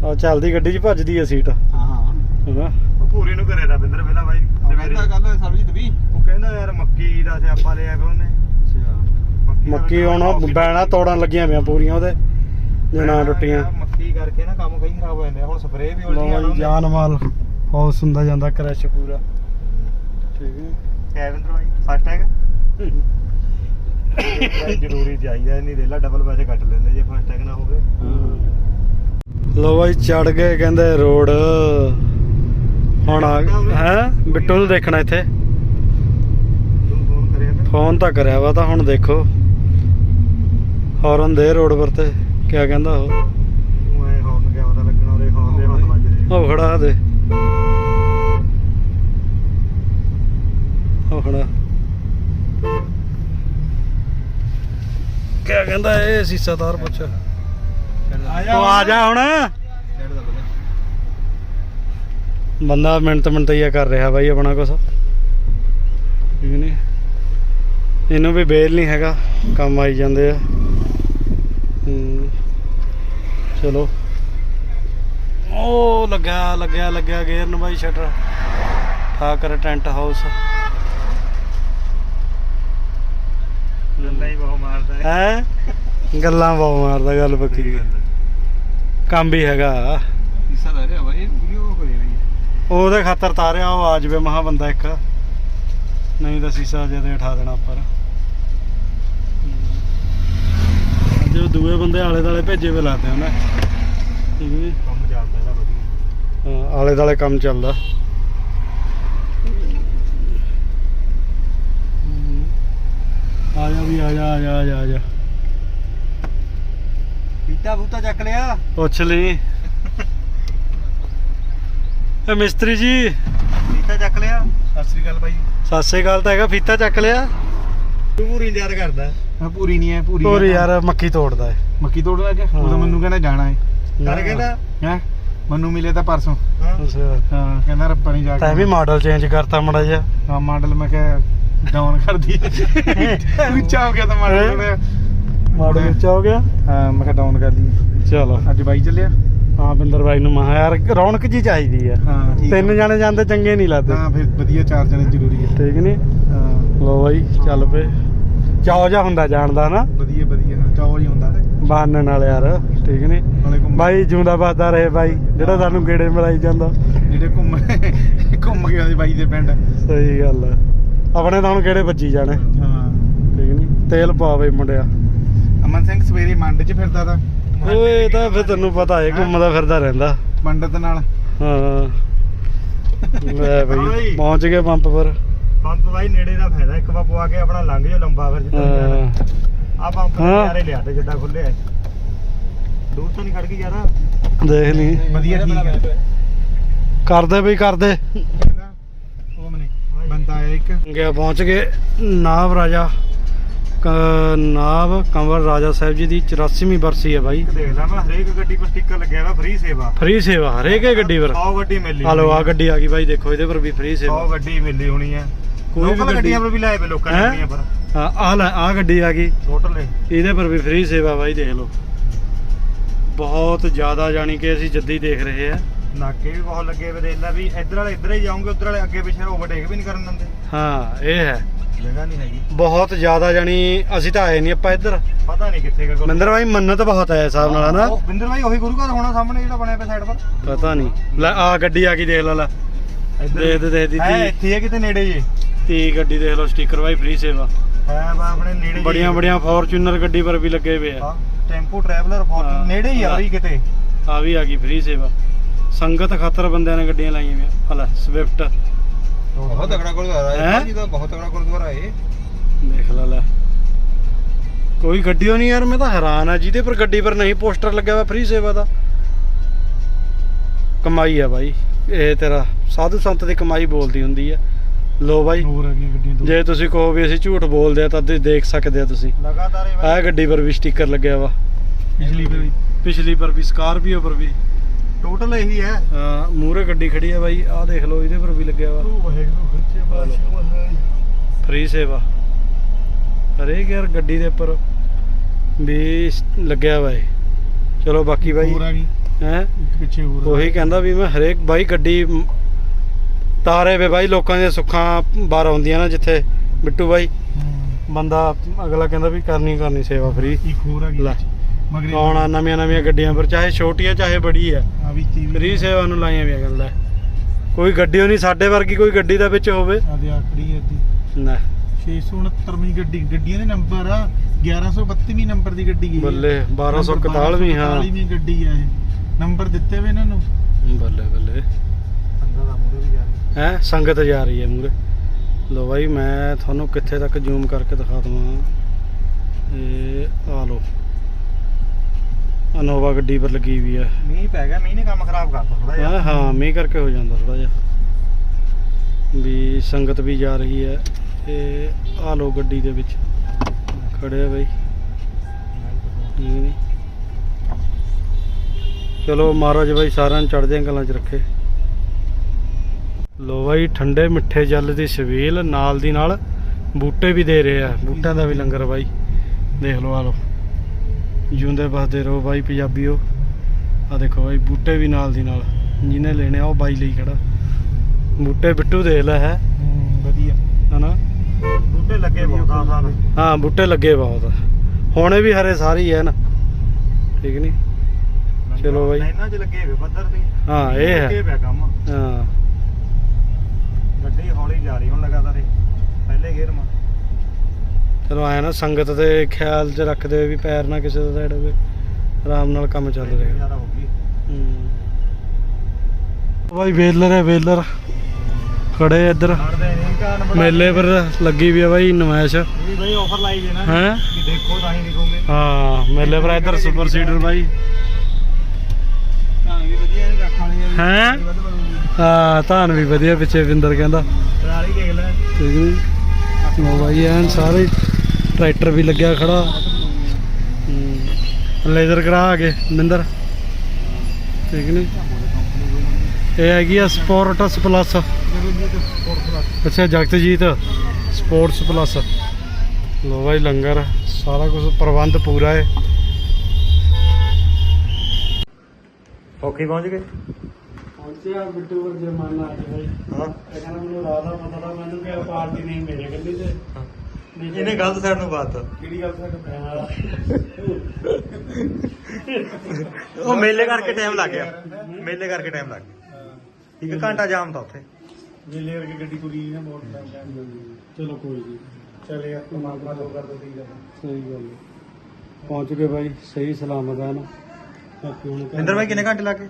S1: ਆ ਚੱਲਦੀ ਗੱਡੀ 'ਚ ਭੱਜਦੀ ਆ ਸੀਟ।
S3: ਹਾਂ। ਹਾਂ
S1: ਹੈਨਾ?
S2: ਉਹ ਪੂਰੀ ਨੂੰ ਕਰੇ ਰਵਿੰਦਰ ਪਹਿਲਾਂ ਬਾਈ। ਸਵੇਰੇ।
S3: ਕਹਿੰਦਾ ਗੱਲ ਸਰਬਜੀਤ ਵੀ।
S2: ਉਹ ਕਹਿੰਦਾ ਯਾਰ ਮੱਕੀ ਦਾ ਸਿਆਪਾ ਲਿਆ ਪਿਆ ਉਹਨੇ।
S3: ਅੱਛਾ।
S2: ਦਾ
S1: ਮੱਕੀ ਹੁਣ ਬੈਣਾ ਤੋੜਨ ਲੱਗੀਆਂ ਪਿਆ ਪੂਰੀਆਂ ਉਹਦੇ। ਜੇ ਨਾ ਟੁੱਟੀਆਂ।
S2: ਮੱਕੀ ਕਰਕੇ ਨਾ ਕੰਮ ਕਈ ਖਰਾਬ ਹੋ ਜਾਂਦੇ ਆ। ਹੁਣ ਸਪਰੇਅ ਵੀ ਉਲਟੀ
S1: ਲੋ ਜੀ ਜਾਨ ਮਾਲ ਹੌਸ ਹੁੰਦਾ ਜਾਂਦਾ ਕ੍ਰੈਸ਼ ਪੂਰਾ। ਠੀਕ ਹੈ।
S2: ਕੈਵਿੰਦਰ ਬਾਈ ਫਸਟ ਹੈਗਾ? ਜ਼ਰੂਰੀ ਚਾਹੀਦਾ ਨਹੀਂ ਦੇਲਾ ਡਬਲ ਪੈਸੇ ਕੱਟ ਲੈਂਦੇ ਜੇ ਫਸਟ ਟੈਗ ਨਾ ਹੋਵੇ।
S1: ਲੋ ਬਾਈ ਚੜ ਗਏ ਕਹਿੰਦੇ ਰੋਡ। ਹੁਣ ਆ ਹੈ? ਬਿੱਟੂ ਨੂੰ ਦੇਖਣਾ ਇੱਥੇ।
S2: ਤੂੰ ਫੋਨ ਕਰਿਆ ਤੇ
S1: ਫੋਨ ਤਾਂ ਕਰਿਆ ਵਾ ਤਾਂ ਹੁਣ ਦੇਖੋ। ਹੌਰਨ ਦੇ ਰੋਡ ਪਰ ਤੇ ਕੀ ਕਹਿੰਦਾ ਉਹ?
S2: ਮੈਂ ਹੌਰਨ ਕਿਆ ਪਤਾ ਲੱਗਣਾ ਉਹਦੇ ਹੌਰਨ ਦੇ ਹੱਥ ਵੱਜ ਰਹੇ
S1: ਉਹ ਖੜਾ ਦੇ। ਉਹ ਖੜਾ ਕੀ ਕਹਿੰਦਾ ਇਹ ਸੀਸਾਦਾਰ ਪੁੱਛਾ। ਤੂੰ ਆ ਜਾ ਹੁਣ। ਬੰਦਾ ਮਿੰਟ ਮਿੰਟ ਹੀ ਕਰ ਰਿਹਾ ਬਾਈ ਆਪਣਾ ਕੁਛ। ਠੀਕ ਇਹਨੂੰ ਵੀ ਬੇਲ ਨਹੀਂ ਹੈਗਾ। ਕੰਮ ਆਈ ਜਾਂਦੇ ਆ। ਚਲੋ। ਉਹ ਲੱਗਿਆ ਲੱਗਿਆ ਲੱਗਿਆ ਗੇਰਨ ਬਾਈ ਸ਼ਟਰ। Thakar tent house.
S2: ਗੱਲਾਂ ਹੀ ਬਹੁਤ ਮਾਰਦਾ ਹੈ।
S1: ਹੈ? ਗੱਲਾਂ ਬਹੁਤ ਮਾਰਦਾ ਗੱਲ ਪੱਕੀ। ਕੰਮ ਵੀ ਹੈਗਾ।
S3: ਹਿੱਸਾ ਲੈ ਰਿਹਾ ਬਾਈ ਵੀਡੀਓ ਕਰੀ ਰਹੀ ਹੈ
S1: ਉਹਦੇ ਖਾਤਰ ਤਾਰਿਆ ਉਹ ਆ ਜਾਵੇ ਮਹਾ ਬੰਦਾ ਇੱਕ। ਨਹੀਂ ਤਾਂ ਸੀਸਾ ਜੇ ਤੇ ਉਠਾ ਦੇਣਾ ਉੱਪਰ। ਜੋ ਦੂਏ ਬੰਦੇ ਆਲੇ ਦਾਲੇ ਭੇਜੇ ਵੇ ਲਾਤੇ ਉਹਨੇ ਹੈ ਜੀ
S2: ਕੰਮ ਚੱਲਦਾ ਇਹਦਾ ਵਧੀਆ।
S1: ਹਾਂ, ਆਲੇ ਦਾਲੇ ਕੰਮ ਚੱਲਦਾ। ਆ ਜਾ ਵੀ ਆ ਜਾ ਆ ਜਾ ਆ ਜਾ ਆ
S2: ਚੱਕ ਲਿਆ।
S1: ਪੁੱਛ ਲਈ। ਇਹ ਮਿਸਤਰੀ ਜੀ।
S2: ਪੀਤਾ ਚੱਕ ਲਿਆ। ਸਤਿ ਸ੍ਰੀ ਅਕਾਲ ਬਾਈ।
S1: ਸਤਿ ਸ੍ਰੀ ਅਕਾਲ ਤਾਂ ਹੈਗਾ ਫੀਤਾ ਚੱਕ ਲਿਆ।
S2: ਤੂੰ ਪੂਰੀ ਇੰਤਜ਼ਾਰ ਕਰਦਾ। ਮੈਂ ਪੂਰੀ ਨਹੀਂ ਹੈ ਪੂਰੀ
S1: ਯਾਰ ਮੱਕੀ ਤੋੜਦਾ ਏ
S2: ਮੱਕੀ ਤੋੜਨ ਲੱਗਾ ਉਹ ਤਾਂ
S1: ਹਾਂ।
S2: ਮੈਨੂੰ ਕਹਿੰਦਾ ਜਾਣਾ ਹੈ।
S1: ਕਰ ਕਹਿੰਦਾ
S2: ਹੈ? ਮੈਨੂੰ ਮਿਲੇ ਤਾਂ ਪਰਸੋਂ।
S1: ਅੱਛਾ।
S2: ਹਾਂ ਕਹਿੰਦਾ ਰੱਬਾ ਨਹੀਂ ਜਾ
S1: ਤੈਂ ਵੀ ਮਾਡਲ ਚੇਂਜ ਕਰਤਾ ਮੜਾ ਜਿਹਾ।
S2: ਹਾਂ ਮਾਡਲ ਮੈਂ ਕਿਹਾ ਡਾਊਨ ਕਰ ਦੀ ਉੱਚਾ ਹੋ ਗਿਆ ਤਾਂ ਮਾਡਲ।
S1: ਮਾਡਲ ਉੱਚਾ ਹੋ ਗਿਆ?
S2: ਹਾਂ ਮੈਂ ਕਿਹਾ ਡਾਊਨ ਕਰ ਦੀ
S1: ਚਲੋ।
S2: ਅੱਜ ਬਾਈ ਚੱਲਿਆ।
S1: ਹਾਂ ਬਿੰਦਰ ਬਾਈ ਨੂੰ ਮਹਾ ਯਾਰ ਰੌਣਕ ਜੀ ਚਾਹੀਦੀ ਆ।
S2: ਹਾਂ ਠੀਕ
S1: ਤਿੰਨ ਜਾਣੇ ਜਾਂਦੇ ਚੰਗੇ ਨਹੀਂ ਲੱਗਦੇ।
S2: ਹਾਂ ਫਿਰ ਵਧੀਆ ਚਾਰ ਜਣੇ ਜ਼ਰੂਰੀ ਹੈ
S1: ਠੀਕ ਨਹੀਂ
S2: ਹਾਂ।
S1: ਲੋ ਬਾਈ ਚੱਲ ਪਏ। ਚਾਓ ਜਾ ਹੁੰਦਾ ਜਾਣਦਾ ਨਾ?
S2: ਵਧੀਆ ਵਧੀਆ ਹਾਂ ਚਾਹ ਹੀ ਹੁੰਦਾ।
S1: ਬਾਨਣ ਨਾਲ ਯਾਰ। ਠੀਕ
S2: ਨਾਲੇ ਘੁੰਮ
S1: ਬਾਈ ਜਿਉਂਦਾ ਵੱਸਦਾ ਰਹੇ ਬਾਈ ਜਿਹੜਾ ਸਾਨੂੰ ਗੇੜੇ ਮਲਾਈ ਜਾਂਦਾ।
S2: ਜਿਹੜੇ ਘੁੰਮ ਘੁੰਮ ਕੇ ਆਦੇ ਬਾਈ ਦੇ ਪਿੰਡ।
S1: ਸਹੀ ਗੱਲ ਆ। ਆਪਣੇ ਤਾਂ ਹੁਣ ਗੇੜੇ ਵੱਜੀ ਜਾਣੇ।
S2: ਹਾਂ।
S1: ਠੀਕ ਨਹੀਂ ਤੇਲ ਪਾਵੇ ਮੁੰਡਿਆ।
S2: ਅਮਨ ਸਿੰਘ ਸਵੇਰੇ ਮੰਡ 'ਚ ਫਿਰਦਾ ਤਾ।
S1: ਓਏ ਇਹ ਤਾਂ ਫਿਰ ਤੈਨੂੰ ਪਤਾ ਹੈ ਘੁੰਮਦਾ ਫਿਰਦਾ ਰਹਿੰਦਾ।
S2: ਪੰਡਤ ਨਾਲ।
S1: ਹਾਂ। ਲੈ ਬਈ। ਪਹੁੰਚ ਗਏ ਪੰਪ ਪਰ।
S2: ਪੰਪ ਬਾਈ ਨੇੜੇ ਦਾ ਫਾਇਦਾ ਇੱਕ ਵਾਰ ਪਵਾ ਕੇ ਆਪਣਾ ਲੰਘ ਜਾ ਲੰਬਾ ਫਿਰ ਜਿੱਦਾਂ ਜਾਣਾ। ਆ ਪੰਪ
S1: ਹਾਂ।
S2: ਨਜ਼ਾਰੇ ਲਿਆ ਤੇ ਜਿੱਦਾਂ ਖੁੱਲੇ ਆ ਦੂਰ ਤਾਂ ਨਹੀਂ ਖੜ ਗਈ ਯਾਰ
S1: ਦੇਖ ਲਈ।
S2: ਵਧੀਆ ਠੀਕ ਹੈ।
S1: ਕਰਦੇ ਬਈ ਕਰਦੇ।
S2: ਉਹ ਮਨੇ ਬੰਦਾ ਆਇਆ ਇੱਕ।
S1: ਗਿਆ ਪਹੁੰਚ ਗਏ ਨਾਵ ਰਾਜਾ ਨਾਵ ਕੰਵਰ ਰਾਜਾ ਸਾਹਿਬ ਜੀ ਦੀ 84ਵੀਂ ਬਰਸੀ ਹੈ ਬਾਈ।
S2: ਦੇਖ ਲੈ ਮੈਂ ਹਰੇਕ ਗੱਡੀ 'ਤੇ ਸਟicker ਲੱਗਿਆ ਵਾ ਫ੍ਰੀ ਸੇਵਾ।
S1: ਫ੍ਰੀ ਸੇਵਾ ਹਰੇਕ ਹੀ ਗੱਡੀ ਪਰ।
S2: 100 ਗੱਡੀ ਮਿਲੀ
S1: ਹਲੋ ਆ। ਗੱਡੀ ਆ ਗਈ ਬਾਈ ਦੇਖੋ ਇਹਦੇ ਪਰ ਵੀ ਫ੍ਰੀ
S2: 100
S1: ਸੇਵਾ
S2: ਗੱਡੀ ਮਿਲੀ ਹੋਣੀ ਆ।
S1: ਕੋਈ ਵੀ
S2: ਵੀ
S1: ਗੱਡੀ-
S2: ਗੱਡੀਆਂ ਪਰ ਵੀ ਲਾਏ ਪਏ ਲੋਕਾਂ ਨੇ
S1: ਹੈਂ?
S2: ਗੱਡੀਆਂ ਪਰ।
S1: ਹਾਂ ਆ ਲੈ ਆ ਗੱਡੀ ਆ ਗਈ।
S2: ਟੋਟਲ
S1: ਇਹਦੇ ਪਰ ਵੀ ਫ੍ਰੀ ਸੇਵਾ ਬਾਈ ਦੇਖ ਲਓ। ਬਹੁਤ ਜ਼ਿਆਦਾ ਜਾਣੀ ਕਿ ਅਸੀਂ ਜੱਦੀ ਦੇਖ ਰਹੇ ਆ।
S2: ਨਾਕੇ ਵੀ ਬਹੁਤ ਲੱਗੇ ਵੇ ਦੇਖ ਲੈ ਵੀ ਇੱਧਰ ਵਾਲੇ ਇੱਧਰ ਹੀ ਜਾਓਗੇ ਉੱਧਰ ਵਾਲੇ ਅੱਗੇ ਪਿੱਛੇ ਓਵਰਟੇਕ ਵੀ ਨਹੀਂ ਕਰਨ ਦਿੰਦੇ।
S1: ਹਾਂ ਇਹ ਹੈ।
S2: ਜਗ੍ਹਾ ਨਹੀਂ ਹੈਗੀ।
S1: ਬਹੁਤ ਜ਼ਿਆਦਾ ਜਾਣੀ ਅਸੀਂ ਤਾਂ ਆਏ ਨਹੀਂ ਆਪਾਂ ਇੱਧਰ।
S2: ਪਤਾ ਨਹੀਂ ਕਿੱਥੇ ਗਾ
S1: ਮੰਦਰ ਬਾਈ ਮੰਨਤ ਬਹੁਤ ਹੈ ਹਿਸਾਬ ਨਾਲ ਨਾ
S2: ਉਹ ਬਿੰਦਰ ਭਾਈ ਉਹੀ ਗੁਰੂ ਘਰ ਹੋਣਾ ਸਾਹਮਣੇ ਜਿਹੜਾ ਬਣਿਆ ਪਿਆ ਸਾਈਡ ਪਰ।
S1: ਪਤਾ ਨਹੀਂ ਲੈ ਆ ਗੱਡੀ ਆ ਗਈ ਦੇਖ ਲੈ ਲੈ। ਦੇਖਦੇ ਦੇਖਦੀ
S2: ਹੈ
S1: ਤੀ
S2: ਇੱਥੇ ਹੈ ਕਿਤੇ ਨੇੜੇ ਜੇ।
S1: ਤੀ ਗੱਡੀ ਦੇਖ ਲਓ ਸਟicker ਬਾਈ ਫ੍ਰੀ ਸੇਵਾ।
S2: ਹੈ ਬਾ ਆਪਣੇ ਨੇੜੇ।
S1: ਬੜੀਆਂ ਬੜੀਆਂ ਫੋਰਚੂਨਰ ਗੱਡੀ ਪਰ ਵੀ ਲੱਗੇ ਪਏ ਆ।
S2: ਟੈਂਪੂ ਟਰੈਵਲਰ
S1: ਹਾਂ।
S2: ਫੋਰਚੂਨ ਨੇੜੇ ਹੀ ਆ ਬਈ ਕਿਤੇ।
S1: ਆ ਵੀ ਆ ਗਈ ਫ੍ਰੀ ਸੇਵਾ। ਸੰਗਤ ਖਾਤਰ ਬੰਦਿਆਂ ਨੇ ਗੱਡੀਆਂ ਲਾਈਆਂ ਹੋਈਆਂ। ਹਲਾ ਸਵਿਫਟ
S3: ਬਹੁਤ ਤਗੜਾ ਗੁਰਦੁਆਰਾ
S1: ਹੈਂ?
S3: ਹੈ? ਜੀ ਦਾ ਬਹੁਤ ਤਗੜਾ ਗੁਰਦੁਆਰਾ ਹੈ
S1: ਦੇਖ ਲੈ ਲੈ। ਕੋਈ ਗੱਡੀ ਓ ਨਹੀਂ ਯਾਰ ਮੈਂ ਤਾਂ ਹੈਰਾਨ ਆ ਜਿਹਦੇ ਪਰ ਗੱਡੀ ਪਰ ਨਹੀਂ ਪੋਸਟਰ ਲੱਗਿਆ ਹੋਇਆ ਫ੍ਰੀ ਸੇਵਾ ਦਾ। ਕਮਾਈ ਆ ਬਾਈ। ਇਹ ਤੇਰਾ ਸਾਧੂ ਸੰਤ ਦੀ ਕਮਾਈ ਬੋਲਦੀ ਹੁੰਦੀ ਆ। ਲੋ ਬਾਈ।
S2: ਹੋਰ ਹੈਗੀਆਂ ਗੱਡੀਆਂ ਦੋ
S1: ਜੇ ਤੁਸੀਂ ਕਹੋ ਵੀ ਅਸੀਂ ਝੂਠ ਬੋਲਦੇ ਆ ਤਾਂ ਦੇਖ ਸਕਦੇ ਆ ਤੁਸੀਂ।
S2: ਲਗਾਤਾਰ ਇਹ
S1: ਆਹ ਗੱਡੀ ਪਰ ਵੀ ਸਟicker ਲੱਗਿਆ ਵਾ।
S2: ਪਿਛਲੀ ਵਾਰੀ
S1: ਪਿਛਲੀ ਪਰ ਵੀ ਸਕਾਰਪੀਓ ਪਰ ਵੀ।
S2: ਟੋਟਲ ਇਹੀ ਹੈ।
S1: ਮੂਹਰੇ ਗੱਡੀ ਖੜੀ ਆ ਬਾਈ ਆਹ ਦੇਖ ਲਓ ਇਹਦੇ ਪਰ ਵੀ ਲੱਗਿਆ ਵਾ।
S2: ਵਾਹਿਗੁਰੂ
S1: ਫ੍ਰੀ ਸੇਵਾ। ਹਰੇਕ ਯਾਰ ਗੱਡੀ ਦੇ ਉੱਪਰ ਵੀ ਲੱਗਿਆ ਵਾ ਇਹ। ਚਲੋ ਬਾਕੀ ਬਾਈ
S2: ਹੋਰ ਆ ਗਈ।
S1: ਹੈ?
S2: ਪਿੱਛੇ ਹੋਰ।
S1: ਉਹੀ ਕਹਿੰਦਾ ਵੀ ਮੈਂ ਹਰੇਕ ਬਾਈ ਗੱਡੀ ਤਾਰੇ ਵੇ ਬਾਈ ਲੋਕਾਂ ਦੀਆਂ ਸੁੱਖਾਂ ਬਾਹਰ ਆਉਂਦੀਆਂ ਨਾ ਜਿੱਥੇ। ਬਿੱਟੂ ਬਾਈ। ਬੰਦਾ ਅਗਲਾ ਕਹਿੰਦਾ ਵੀ ਕਰਨੀ ਕਰਨੀ ਸੇਵਾ ਫ੍ਰੀ।
S2: ਇੱਕ ਹੋਰ ਆ ਗਈ। ਮਗਰੇ
S1: ਆਉਣਾ ਨਵੀਆਂ ਨਵੀਆਂ ਗੱਡੀਆਂ ਪਰ ਚਾਹੇ ਛੋਟੀ ਆ ਚਾਹੇ ਬੜੀ ਆ। ਫ੍ਰੀ ਸੇਵਾ ਨੂੰ ਲਾਈਆਂ ਵੀ ਗੱਲ ਕੋਈ ਗੱਡੀ ਨਹੀਂ ਸਾਡੇ ਵਰਗੀ ਕੋਈ ਗੱਡੀ ਦਾ ਵਿੱਚ ਹੋਵੇ।
S2: ਆ ਦੇ ਆਖੜੀ ਹੈ ਦੀ
S1: ਨਾ
S2: 669ਵੀਂ ਗੱਡੀ ਗੱਡੀਆਂ ਦੇ ਨੰਬਰ ਆ। 1132ਵੀਂ ਨੰਬਰ ਦੀ ਗੱਡੀ ਹੈ
S1: ਬੱਲੇ 1241 ਹਾਂ।
S2: 1241ਵੀਂ ਗੱਡੀ ਆ ਇਹ। ਨੰਬਰ ਦਿੱਤੇ ਵੇ ਇਹਨਾਂ ਨੂੰ।
S1: ਬੱਲੇ ਬੱਲੇ।
S2: ਬੰਦਾ ਦਾ ਮੂਰੇ ਵੀ ਜਾ ਰਿਹਾ
S1: ਹੈ? ਸੰਗਤ ਜਾ ਰਹੀ ਹੈ ਮੂਰੇ ਲੋ ਬਾਈ ਮੈਂ ਤੁਹਾਨੂੰ ਕਿੱਥੇ ਤੱਕ ਜ਼ੂਮ ਕਰਕੇ ਦਿਖਾ ਦਵਾਂ। ਇਹ ਆ ਲੋ ਅਨੋਵਾ ਗੱਡੀ ਪਰ ਲੱਗੀ ਹੋਈ ਹੈ।
S2: ਮੀਂਹ ਪੈ ਗਿਆ ਮੀਂਹ ਨੇ ਕੰਮ ਖਰਾਬ ਕਰਤਾ ਥੋੜਾ ਜਿਹਾ।
S1: ਹਾਂ? ਮੀਂਹ ਕਰਕੇ ਹੋ ਜਾਂਦਾ ਥੋੜਾ ਜਿਹਾ। ਵੀ ਸੰਗਤ ਵੀ ਜਾ ਰਹੀ ਹੈ। ਤੇ ਆ ਲੋ ਗੱਡੀ ਦੇ ਵਿੱਚ। ਖੜੇ ਆ ਬਾਈ। ਚਲੋ ਮਹਾਰਾਜ ਬਾਈ ਸਾਰਿਆਂ ਨੂੰ ਚੜ੍ਹਦੀਆਂ ਗੱਲਾਂ 'ਚ ਰੱਖੇ। ਲੋ ਬਾਈ ਠੰਡੇ ਮਿੱਠੇ ਜਲ ਦੀ ਛਬੀਲ ਨਾਲ ਦੀ ਨਾਲ ਬੂਟੇ ਵੀ ਦੇ ਰਹੇ ਆ। ਬੂਟਿਆਂ ਦਾ ਵੀ ਲੰਗਰ ਬਾਈ। ਦੇਖ ਲਓ ਆ ਲਓ। ਜਿਉਂਦੇ ਬਸਦੇ ਰਹੋ ਬਾਈ ਪੰਜਾਬੀਓ। ਆ ਦੇਖੋ ਬਾਈ ਬੂਟੇ ਵੀ ਨਾਲ ਦੀ ਨਾਲ। ਜਿਹਨੇ ਲੈਣੇ ਆ ਉਹ ਬਾਈ ਲਈ ਖੜਾ। ਬੂਟੇ ਬਿੱਟੂ ਦੇਖ ਲੈ ਹੈ?
S2: ਵਧੀਆ।
S1: ਹਨਾ?
S2: ਬੂਟੇ ਲੱਗੇ ਬਹੁਤ ਨੇ
S1: ਹਾਂ ਬੂਟੇ ਲੱਗੇ ਬਹੁਤ ਹੁਣੇ ਵੀ ਹਰੇ ਸਾਰੇ ਹੀ ਹੈ ਨਾ? ਠੀਕ ਨਹੀਂ ਚਲੋ ਬਾਈ।
S2: ਇਹਨਾਂ 'ਚ ਲੱਗੇ ਵੇ ਪੱਧਰ ਤੇ
S1: ਹਾਂ ਇਹ ਹੈ। ਹਾਂ।
S2: ਗੱਡੀ ਹੌਲੀ ਜਾ ਰਹੀ ਹੁਣ ਲਗਾਤਾਰ ਇਹ। ਪਹਿਲੇ ਗੇਅਰ ਮਾ
S1: ਚਲੋ ਆਇਆ ਨਾ ਸੰਗਤ ਦੇ ਖਿਆਲ 'ਚ ਰੱਖਦੇ ਹੋਏ ਵੀ ਪੈਰ ਨਾ ਕਿਸੇ ਦਾ ਸਾਈਡ ਹੋਵੇ ਆਰਾਮ ਨਾਲ ਕੰਮ ਚੱਲ ਰਿਹਾ।
S2: ਜ਼ਿਆਦਾ ਹੋ ਗਈ।
S1: ਹੂੰ। ਬਾਈ ਵੇਲਰ ਹੈ ਵੇਲਰ। ਖੜੇ ਇੱਧਰ।
S2: ਨਹੀਂ ਕਾਨ
S1: ਮੇਲੇ ਪਰ ਲੱਗੀ ਵੀ ਆ ਬਾਈ ਨਮਾਇਸ਼।
S2: ਵੀ ਬਈ ਆਫਰ ਲਾਈ ਦੇ ਨਾ
S1: ਹੈ?
S2: ਦੇਖੋ ਤਾਂ ਹੀ ਦਿਖੋਗੇ।
S1: ਹਾਂ ਮੇਲੇ ਪਰ ਇੱਧਰ ਸੁਪਰ ਸੀਡਰ ਬਾਈ।
S3: ਤਾਂ ਵੀ ਵਧੀਆ ਨੇ ਰੱਖ ਵਾਲੀ
S1: ਹੈਂ? ਹਾਂ ਧਾਨ ਵੀ ਵਧੀਆ ਪਿੱਛੇ ਵਿੰਦਰ ਕਹਿੰਦਾ।
S2: ਟਰਾਲੀ ਦੇਖ ਲੈ।
S1: ਠੀਕ ਨੀ? ਲੋ ਬਾਈ ਐਨ ਸਾਰੇ ਟਰੈਕਟਰ ਵੀ ਲੱਗਿਆ ਖੜਾ। ਲੇਜ਼ਰ ਕਰਾ ਆ ਗਏ ਮਿੰਦਰ ਠੀਕ ਨੀ? ਇਹ ਹੈਗੀ ਆ ਸਪੋਰਟਸ ਪਲੱਸ। ਅੱਛਾ ਜਗਤਜੀਤ। Sports plus. ਲੋ ਬਾਈ ਲੰਗਰ ਸਾਰਾ ਕੁਝ ਪ੍ਰਬੰਧ ਪੂਰਾ ਹੈ
S2: ਔਖੀ ਪਹੁੰਚ ਗਏ?
S1: ਪਹੁੰਚਿਆ ਬਿੱਟੂ ਵਰ ਜਮਾਨਾ ਆ ਗਿਆ ਬਾਈ।
S2: ਹਾਂ।
S1: ਕਹਿੰਦਾ ਮੈਨੂੰ ਰਾਦਾ ਪਤਾ ਤਾਂ ਮੈਨੂੰ ਕਿ ਪਾਰਟੀ ਨਹੀਂ ਮੇਰੇ ਗੱਲੀ ਤੇ।
S2: ਇਹਨੇ ਗਲਤ ਸਾਈਡ ਨੂੰ ਬਾਤ
S1: ਕਿਹੜੀ ਗੱਲ ਸਾਡਾ
S2: ਉਹ ਮੇਲੇ ਕਰਕੇ ਟਾਈਮ ਲੱਗ ਗਿਆ। ਮੇਲੇ ਕਰਕੇ ਟਾਈਮ ਲੱਗ ਗਿਆ। ਇੱਕ ਘੰਟਾ ਜਾਮ ਤਾਂ ਉੱਥੇ।
S1: ਵੇਲੇ ਵਰਗੀ ਗੱਡੀ ਤੁਰੀ ਨਾ ਬਹੁਤ ਟਾਈਮ ਚਲੋ ਕੋਈ ਨਹੀਂ ਚਲੇ ਆ ਪਰਮਾਤਮਾ ਜੋ ਕਰ ਦੋ ਠੀਕ ਹੈ ਸਹੀ ਗੱਲ ਹੈ ਪਹੁੰਚ ਗਏ ਬਾਈ ਸਹੀ ਸਲਾਮਤ ਹੈ ਨਾ। ਬਾਕੀ ਹੁਣ ਘਰ-
S2: ਇੰਦਰ ਭਾਈ ਕਿੰਨੇ ਘੰਟੇ ਲੱਗੇ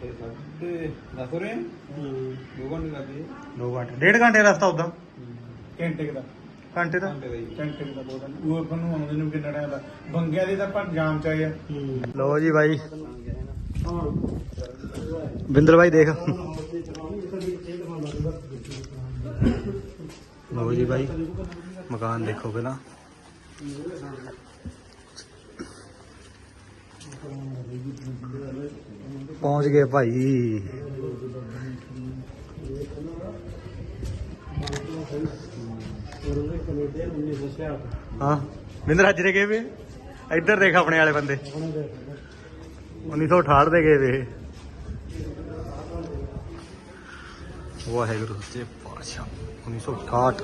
S3: ਦੱਸ ਰਹੇ
S1: ਹੂੰ,
S3: ਦੋ ਘੰਟੇ ਲੱਗੇ
S2: 2 ਘੰਟੇ। ਡੇਢ ਘੰਟੇ ਦਾ ਰਸਤਾ ਉਦਾਂ?
S1: ਘੰਟੇ ਦਾ।
S2: ਘੰਟੇ ਦਾ?
S3: ਘੰਟੇ ਦਾ ਹੀ
S1: ਘੰਟੇ ਕੁ ਦਾ ਬਹੁਤ ਹੈ ਉਹ ਆਪਾਂ ਨੂੰ ਆਉਂਦੇ ਨੂੰ ਕਿੰਨਾ ਟਾਈਮ ਦਾ ਬੰਗਿਆ ਦੇ ਤਾਂ ਆਪਾਂ ਜਾਮ ਚ ਆਏ ਆ।
S2: ਲਓ ਜੀ ਬਾਈ। ਬਿੰਦਰ ਭਾਈ ਦੇਖ। ਲਓ ਜੀ ਬਾਈ। ਮਕਾਨ ਦੇਖੋ ਪਹਿਲਾਂ। ਪਹੁੰਚ ਗਏ ਭਾਈ।
S1: ਕੈਨੇਡਾ 1966
S2: ਹਾਂ ਬਿੰਦਰ ਹਜਰੇ ਗਏ ਵੇ? ਇੱਧਰ ਦੇਖ ਆਪਣੇ ਵਾਲੇ ਬੰਦੇ। 1968 ਦੇ ਗਏ ਵੇ। ਵਾਹਿਗੁਰੂ ਸੱਚੇ ਪਾਤਸ਼ਾਹ 1968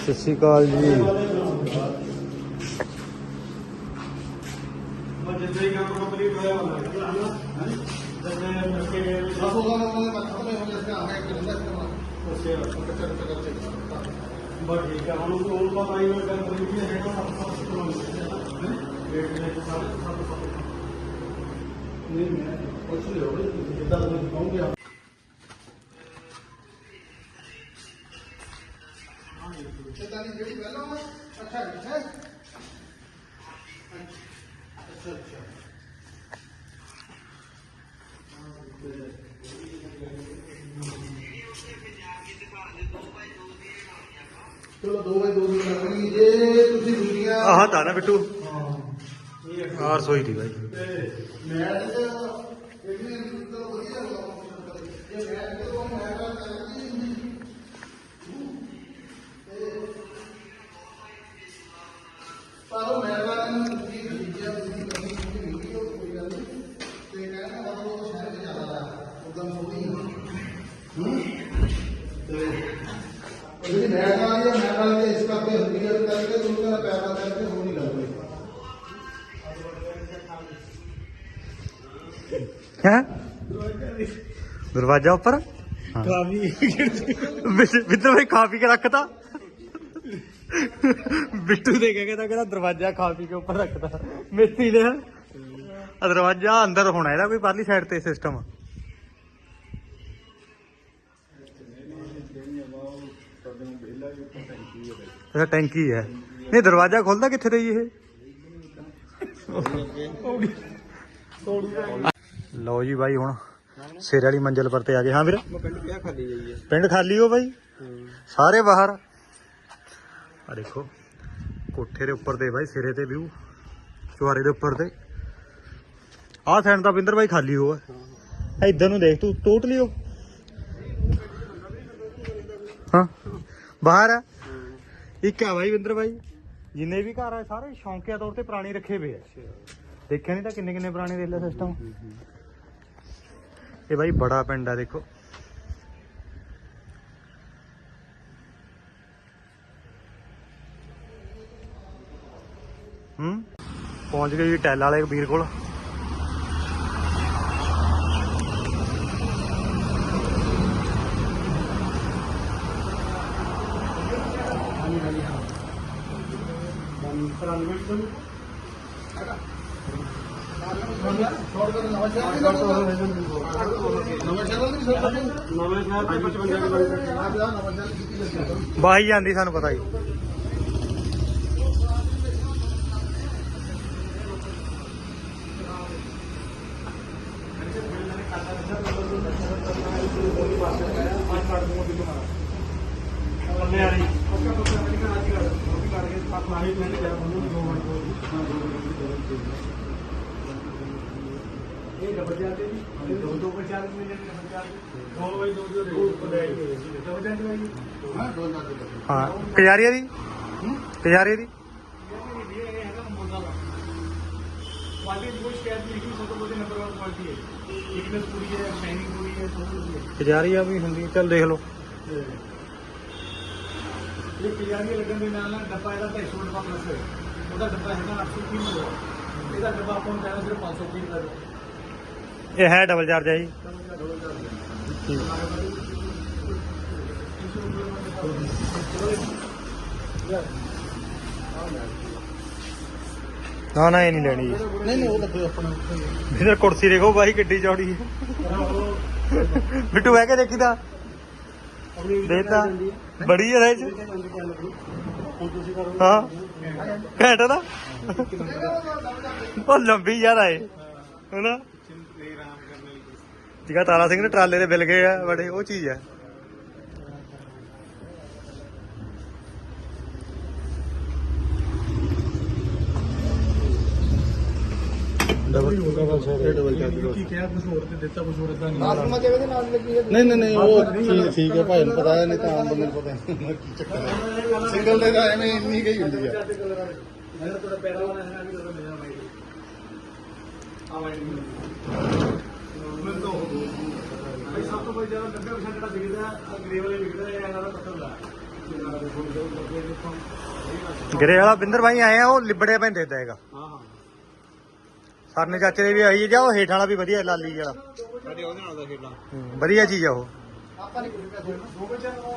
S2: ਸਤਿ ਸ਼੍ਰੀ ਅਕਾਲ ਜੀ।
S1: ਬਸ ਠੀਕ ਆ ਹੁਣ ਹੁਣ ਪਤਾ ਹੀ ਨਹੀਂ ਗੱਲ ਕਰੀ ਵੀ ਹੈਗਾ ਸੱਤ ਸੱਤ ਕਿਲੋਮੀਟਰ ਰੇਟ ਦੇ ਸਾਰੇ ਸੱਤ ਸੱਤ ਨਹੀਂ ਮੈਂ ਕੁਛ ਨਹੀਂ ਹੋਵੇ ਜਿੱਦਾਂ ਤੁਸੀਂ ਕਹੋਗੇ?
S4: ਚਲੋ 2 ਬਾਈ 2 ਦੀ ਲੱਗਣੀ ਜੇ ਤੁਸੀਂ ਦੂਜੀਆਂ
S2: ਆਹ ਤਾਂ ਨਾ ਬਿੱਟੂ ਆਹ ਰਸੋਈ ਦੀ ਬਾਈ
S4: ਮੈਂ ਤੇ ਇਹਨੇ ਤਾਂ ਵਧੀਆ ਲੱਗਾ ਜੇ ਮੈਂ ਤੇ ਉਹ ਮੈਂ ਤਾਂ ਹੈ?
S2: ਦਰਵਾਜ਼ਾ ਉੱਪਰ?
S1: ਕਾਫੀ
S2: ਬਿੱਟੂ ਖਾ ਪੀ ਕੇ ਰੱਖਤਾ। ਬਿੱਟੂ ਦੇ ਕੇ ਕਹਿੰਦਾ ਕਹਿੰਦਾ ਦਰਵਾਜ਼ਾ ਪੀ ਕੇ ਉੱਪਰ ਰੱਖਤਾ। ਮਿਸਤਰੀ ਨੇ ਆ ਦਰਵਾਜ਼ਾ ਅੰਦਰ ਹੋਣਾ ਇਹਦਾ ਕੋਈ ਪਰਲੀ ਸਾਈਡ ਤੇ ਸਿਸਟਮ ਇਹ ਟੈਂਕੀ ਹੈ। ਨਹੀਂ ਦਰਵਾਜ਼ਾ ਖੁੱਲਦਾ ਕਿੱਥੇ ਰਹੀ ਇਹ? ਲਓ ਜੀ ਬਾਈ ਹੁਣ ਸਿਰ ਵਾਲੀ ਮੰਜ਼ਲ ਪਰ ਤੇ ਆ ਗਏ। ਹਾਂ ਵੀਰ?
S3: ਪਿੰਡ ਖਾਲੀ ਜਾਈਏ
S2: ਪਿੰਡ ਖਾਲੀ ਹੋ ਬਾਈ? ਸਾਰੇ ਬਾਹਰ। ਆ ਦੇਖੋ ਕੋਠੇ ਦੇ ਉੱਪਰ ਦੇ ਬਾਈ ਸਿਰੇ ਤੇ ਵਿਊ ਚੁਹਾਰੇ ਦੇ ਉੱਪਰ ਤੇ। ਆਹ ਸਾਈਡ ਤਾਂ ਬਿੰਦਰ ਬਾਈ ਖਾਲੀ ਹੋ ਹੈ ਇੱਧਰ ਨੂੰ ਦੇਖ ਤੂੰ ਟੋਟਲੀ ਉਹ। ਹਾਂ ਬਾਹਰ ਆ। ਇੱਕ ਆ ਬਾਈ ਬਿੰਦਰ ਬਾਈ। ਜਿੰਨੇ ਵੀ ਘਰ ਆ ਸਾਰੇ ਸ਼ੌਂਕਿਆ ਤੌਰ ਤੇ ਪੁਰਾਣੇ ਰੱਖੇ ਪਏ ਆ। ਦੇਖਿਆ ਨਹੀਂ ਤਾਂ ਕਿੰਨੇ ਕਿੰਨੇ ਪੁਰਾਣੇ ਦੇਖ ਲੈ ਸਿਸਟਮ ਇਹ ਬਾਈ ਬੜਾ ਪਿੰਡ ਆ, ਦੇਖੋ। ਹੂੰ? ਪਹੁੰਚ ਗਏ ਜੀ ਟੈਲ ਵਾਲੇ ਵੀਰ ਕੋਲ।
S4: ਨਵਾਂ ਚੈਨਲ ਨਹੀਂ ਸਰ
S3: ਨਵੇਂ ਸ਼ਹਿਰ ਤੇ 55 ਕਿਲੋਮੀਟਰ
S4: ਆਪ ਦਾ ਨਵਾਂ ਚੈਨਲ ਕੀਤੀ ਲੱਗਾ
S2: ਬਾਹੀ ਜਾਂਦੀ ਸਾਨੂੰ ਪਤਾ ਜੀ
S4: ਹਾਂ,
S2: ਕਜਾਰੀਆ ਦੀ? ਕਜਾਰੀਆ ਦੀ? ਕਜਾਰੀਆ ਵੀ ਹੁੰਦੀ, ਚੱਲ ਦੇਖ ਲਓ।
S3: ਇਹ ਪਿਆਰੀ ਲੱਗਣ ਦੇ ਨਾਲ ਨਾਲ ਡੱਬਾ ਇਹਦਾ 250 ਡੱਬਾ ਪਲੱਸ ਹੈ ਉਹਦਾ ਡੱਬਾ ਹੈਗਾ 830 ਦਾ ਇਹਦਾ ਡੱਬਾ ਆਪਾਂ ਨੂੰ ਚਾਹੀਦਾ ਸਿਰਫ 530 ਦਾ
S2: ਇਹ ਹੈ ਡਬਲ ਚਾਰਜ ਹੈ ਜੀ ਨਾ ਨਾ ਇਹ ਨਹੀਂ ਲੈਣੀ ਜੀ।
S4: ਨਹੀਂ ਨਹੀਂ ਉਹ ਲੱਗੇ ਆਪਣਾ ਹੀ ਹੈ।
S2: ਇਧਰ ਕੁਰਸੀ ਦੇਖੋ ਬਾਈ ਕਿੱਡੀ ਚੌੜੀ। ਹੈ ਬਿੱਟੂ ਬਹਿ ਕੇ ਦੇਖੀ ਤਾਂ। ਦੇਖਦਾ ਬੜੀ ਹੈ ਇਹ ਚ। ਹਾਂ। ਘੈਂਟ ਨਾ। ਉਹ ਲੰਬੀ ਯਾਰ ਆਏ ਹੈਨਾ? ਜਿਗਾ ਤਾਰਾ ਸਿੰਘ ਨੇ ਟਰਾਲੇ ਦੇ ਬਿਲ ਗਏ ਆ ਬੜੇ ਉਹ ਚੀਜ਼ ਆ। ਡਬਲ ਡਬਲ
S3: ਕੀ ਕਿਹਾ ਕੁਝ ਹੋਰ ਤੇ ਦਿੱਤਾ ਕੁਝ ਹੋਰ ਇਦਾਂ
S4: ਨਾਲ ਸਮਝ ਆਵੇ ਦੇ ਨਾਲ ਲੱਗੀ ਹੈ ਨਹੀਂ ਨਹੀਂ ਨਹੀਂ ਉਹ ਠੀਕ ਠੀਕ ਹੈ ਭਾਈ ਨੂੰ ਪਤਾ ਹੈ ਨਹੀਂ ਤਾਂ ਆਮ ਬੰਦੇ ਨੂੰ ਪਤਾ ਨਹੀਂ ਕੀ ਚੱਕਰ ਹੈ। ਸਿੰਗਲ ਦੇ ਤਾਂ ਐਵੇਂ ਇੰਨੀ ਗਈ ਹੁੰਦੀ ਹੈ
S3: ਮੈਂ ਥੋੜਾ ਪੈਰਾ ਵਾਲਾ ਹੈ ਕਿ ਥੋੜਾ ਮੇਰਾ ਮਾਈਕ ਆ ਮਾਈਕ ਮੈਂ ਤਾਂ ਭਾਈ ਸਭ ਤੋਂ ਜ਼ਿਆਦਾ 90% ਜਿਹੜਾ ਵਿਕਦਾ ਗਰੇ ਵਾਲੇ ਵਿਕਦਾ ਇਹ ਇਹਨਾਂ ਦਾ ਪੱਤਰ ਦਾ।
S2: ਗਰੇ ਵਾਲਾ ਬਿੰਦਰ ਭਾਈ ਆਏ ਆ ਉਹ ਲਿਬੜਿਆ ਪੈਂਦੇ ਦਾ ਹੈਗਾ।
S3: ਹਾਂ ਹਾਂ
S2: ਸਰਨੇ ਚਾਚੇ ਦੇ ਵੀ ਆਈ ਜਾ ਉਹ ਹੇਠ ਵਾਲਾ ਵੀ ਵਧੀਆ ਲਾਲੀ ਜਿਹੜਾ
S3: ਸਾਡੇ ਉਹਦੇ ਨਾਲ ਦਾ ਖੇਡਾਂ
S2: ਹੂੰ, ਵਧੀਆ ਚੀਜ਼ ਆ ਉਹ।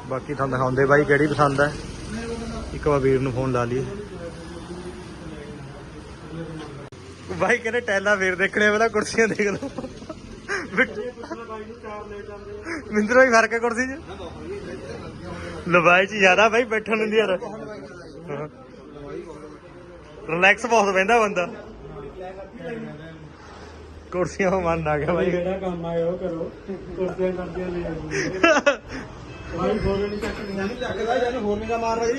S2: ਬਾਕੀ ਤੁਹਾਨੂੰ ਦਿਖਾਉਂਦੇ ਬਾਈ ਕਿਹੜੀ ਪਸੰਦ ਹੈ ਇੱਕ ਵਾਰ ਵੀਰ ਨੂੰ ਫੋਨ ਲਾ ਲਈਏ। ਬਾਈ ਕਹਿੰਦੇ ਟੈਲਾ ਵੀਰ ਦੇਖਣੇ ਪਹਿਲਾਂ ਕੁਰਸੀਆਂ ਦੇਖ ਲਓ। ਮਿੰਦਰੋ ਹੀ ਫ਼ਰਕ ਹੈ ਕੁਰਸੀ 'ਚ? ਲਵਾਈ 'ਚ ਜ਼ਿਆਦਾ ਬਾਈ ਬੈਠਣ ਨੂੰ ਯਾਰ। ਰਿਲੈਕਸ ਬਹੁਤ ਬਹਿੰਦਾ ਬੰਦਾ। ਕੁਰਸੀਆਂ ਮਨ ਆ ਗਿਆ ਬਾਈ।
S3: ਜਿਹੜਾ ਕੰਮ ਆਇਆ ਉਹ ਕਰੋ। ਕੁਰਸੀਆਂ ਕਰਦੀਆਂ ਲੈ ਭਾਈ ਫੋਨ ਨਹੀਂ ਚੱਕਦੀਆਂ। ਨਹੀਂ ਚੱਕਦਾ ਜਾਨੂੰ ਹੋਰ ਨਹੀਂ ਮਾਰ ਰਹੀ?